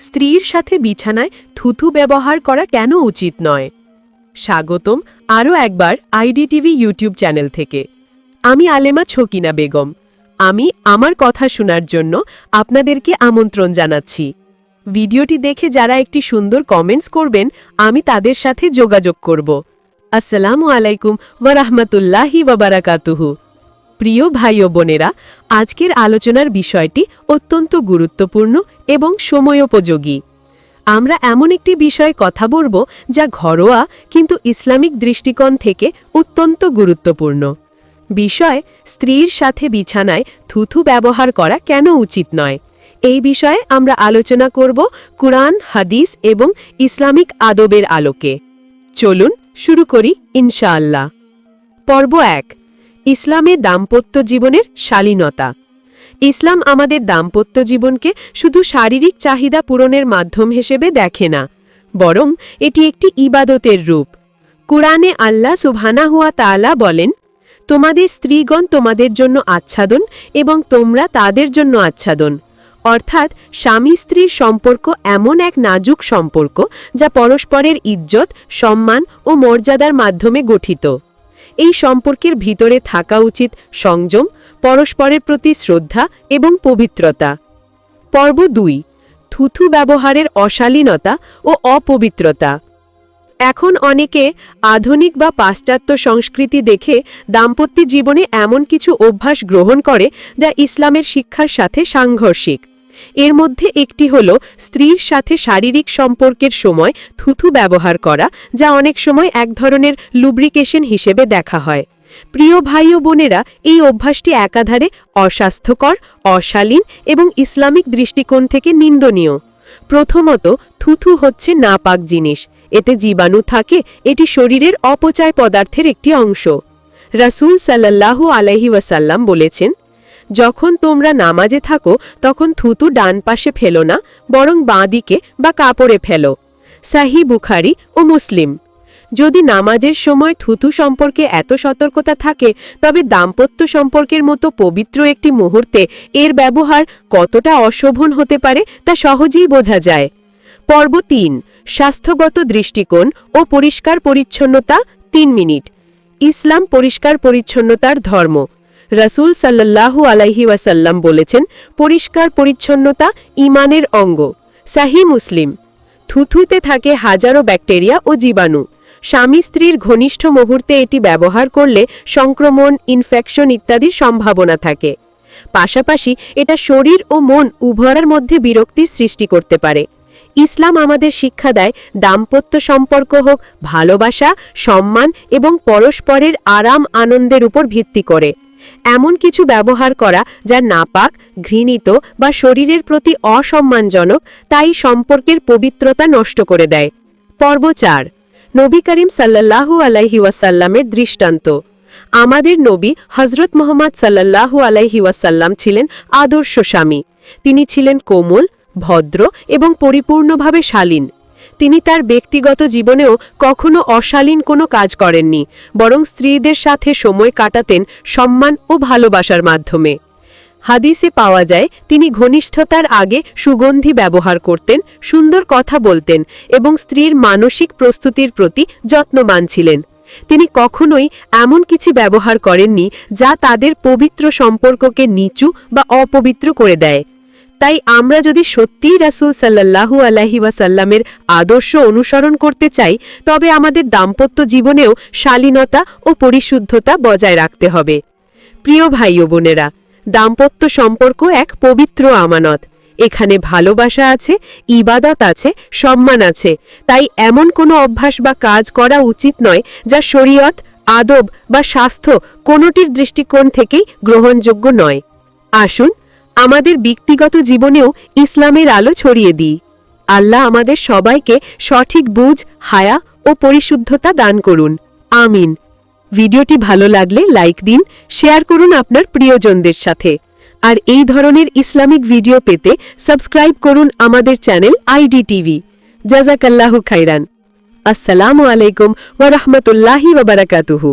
স্ত্রীর সাথে বিছানায় থুথু ব্যবহার করা কেন উচিত নয়? স্বাগতম আরও একবার আইডিটিভি ইউটিউব চ্যানেল থেকে। আমি আলেমা ছকিনা বেগম। আমি আমার কথা শোনার জন্য আপনাদেরকে আমন্ত্রণ জানাচ্ছি। ভিডিওটি দেখে যারা একটি সুন্দর কমেন্টস করবেন, আমি তাদের সাথে যোগাযোগ করব। আসসালামু আলাইকুম ওয়ারাহমাতুল্লাহি ওয়াবারাকাতুহু প্রিয় ভাই ও বোনেরা, আজকের আলোচনার বিষয়টি অত্যন্ত গুরুত্বপূর্ণ এবং সময়োপযোগী। আমরা এমন একটি বিষয়ে কথা বলব যা ঘরোয়া কিন্তু ইসলামিক দৃষ্টিকোণ থেকে অত্যন্ত গুরুত্বপূর্ণ। বিষয়, স্ত্রীর সাথে বিছানায় থুথু ব্যবহার করা কেন উচিত নয়? এই বিষয়ে আমরা আলোচনা করব কুরআন, হাদিস এবং ইসলামিক আদবের আলোকে। চলুন শুরু করি ইনশাআল্লাহ। পর্ব এক ইসলামে দাম্পত্য জীবনের শালীনতা। ইসলাম আমাদের দাম্পত্য জীবনকে শুধু শারীরিক চাহিদা পূরণের মাধ্যম হিসেবে দেখে না, বরং এটি একটি ইবাদতের রূপ। কুরআনে আল্লাহ সুবহানা হুয়া তাআলা বলেন, তোমাদের স্ত্রীগণ তোমাদের জন্য আচ্ছাদন এবং তোমরা তাদের জন্য আচ্ছাদন। অর্থাৎ স্বামী স্ত্রীর সম্পর্ক এমন এক নাজুক সম্পর্ক যা পরস্পরের ইজ্জত, সম্মান ও মর্যাদার মাধ্যমে গঠিত। এই সম্পর্কের ভিতরে থাকা উচিত সংযম, পরস্পরের প্রতি শ্রদ্ধা এবং পবিত্রতা। পর্ব দুই, থুথু ব্যবহারের অশালীনতা ও অপবিত্রতা। এখন অনেকে আধুনিক বা পাশ্চাত্য সংস্কৃতি দেখে দাম্পত্য জীবনে এমন কিছু অভ্যাস গ্রহণ করে যা ইসলামের শিক্ষার সাথে সাংঘর্ষিক। এর মধ্যে একটি হল স্ত্রীর সাথে শারীরিক সম্পর্কের সময় থুথু ব্যবহার করা, যা অনেক সময় এক ধরনের লুব্রিকেশন হিসেবে দেখা হয়। প্রিয় ভাই ও বোনেরা, এই অভ্যাসটি একাধারে অস্বাস্থ্যকর, অশালীন এবং ইসলামিক দৃষ্টিকোণ থেকে নিন্দনীয়। প্রথমত, থুথু হচ্ছে নাপাক জিনিস। এতে জীবাণু থাকে, এটি শরীরের অপচয় পদার্থের একটি অংশ। রাসূল সাল্লাল্লাহু আলাইহি ওয়াসাল্লাম বলেছেন যখন তোমরা নামাজে থাকো, তখন থুতু ডান পাশে ফেলো না, বরং বাঁ দিকে বা কাপড়ে ফেলো। সাহি বুখারি ও মুসলিম। যদি নামাজের সময় থুতু সম্পর্কে এত সতর্কতা থাকে, তবে দাম্পত্য সম্পর্কের মতো পবিত্র একটি মুহূর্তে এর ব্যবহার কতটা অশোভন হতে পারে, তা সহজেই বোঝা যায়। পর্ব তিন, স্বাস্থ্যগত দৃষ্টিকোণ ও পরিষ্কার পরিচ্ছন্নতা, তিন মিনিট। ইসলাম পরিষ্কার পরিচ্ছন্নতার ধর্ম। রাসূল সাল্লাল্লাহু আলাইহি ওয়াসাল্লাম বলেছেন, পরিষ্কার পরিচ্ছন্নতা ইমানের অঙ্গ। সাহি মুসলিম। থুথুতে থাকে হাজারো ব্যাকটেরিয়া ও জীবাণু। স্বামী স্ত্রীর ঘনিষ্ঠ মুহূর্তে এটি ব্যবহার করলে সংক্রমণ, ইনফেকশন ইত্যাদির সম্ভাবনা থাকে। পাশাপাশি এটা শরীর ও মন উভয়ের মধ্যে বিরক্তির সৃষ্টি করতে পারে। ইসলাম আমাদের শিক্ষা দেয়, দাম্পত্য সম্পর্ক হোক, ভালোবাসা, সম্মান এবং পরস্পরের আরাম আনন্দের উপর ভিত্তি করে। এমন কিছু ব্যবহার করা যা নাপাক, ঘৃণিত বা শরীরের প্রতি অসম্মানজনক, তাই সম্পর্কের পবিত্রতা নষ্ট করে দেয়। পর্ব চার, নবী করিম সাল্লাল্লাহু আলাইহি ওয়াসাল্লামের দৃষ্টান্ত। আমাদের নবী হজরত মোহাম্মদ সাল্লাল্লাহু আলাইহি ওয়াসাল্লাম ছিলেন আদর্শ স্বামী। তিনি ছিলেন কোমল, ভদ্র এবং পরিপূর্ণভাবে শালীন। তিনি তার ব্যক্তিগত জীবনেও কখনো অশালীন কোনো কাজ করেননি, বরং স্ত্রীদের সাথে সময় কাটাতেন সম্মান ও ভালোবাসার মাধ্যমে। হাদিসে পাওয়া যায়, তিনি ঘনিষ্ঠতার আগে সুগন্ধি ব্যবহার করতেন, সুন্দর কথা বলতেন এবং স্ত্রীর মানসিক প্রস্তুতির প্রতি যত্নবান ছিলেন। তিনি কখনোই এমন কিছু ব্যবহার করেননি যা তাদের পবিত্র সম্পর্ককে নিচু বা অপবিত্র করে দেয়। তাই আমরা যদি সত্যিই রাসূল সাল্লাল্লাহু আলাইহি ওয়াসাল্লামের আদর্শ অনুসরণ করতে চাই, তবে আমাদের দাম্পত্য জীবনেও শালীনতা ও পরিশুদ্ধতা বজায় রাখতে হবে। প্রিয় ভাই ও বোনেরা, দাম্পত্য সম্পর্ক এক পবিত্র আমানত। এখানে ভালোবাসা আছে, ইবাদত আছে, সম্মান আছে। তাই এমন কোনো অভ্যাস বা কাজ করা উচিত নয় যা শরীয়ত, আদব বা স্বাস্থ্য কোনোটির দৃষ্টিকোণ থেকেই গ্রহণযোগ্য নয়। আসুন আমাদের ব্যক্তিগত জীবনেও ইসলামের আলো ছড়িয়ে দিই। আল্লাহ আমাদের সবাইকে সঠিক বুঝ, হায়া ও পরিশুদ্ধতা দান করুন। আমিন। ভিডিওটি ভালো লাগলে লাইক দিন, শেয়ার করুন আপনার প্রিয়জনদের সাথে। আর এই ধরনের ইসলামিক ভিডিও পেতে সাবস্ক্রাইব করুন আমাদের চ্যানেল আইডি টিভি। জাজাকাল্লাহু খাইরান আসসালামু আলাইকুম ওয়া বারাকাতুহু।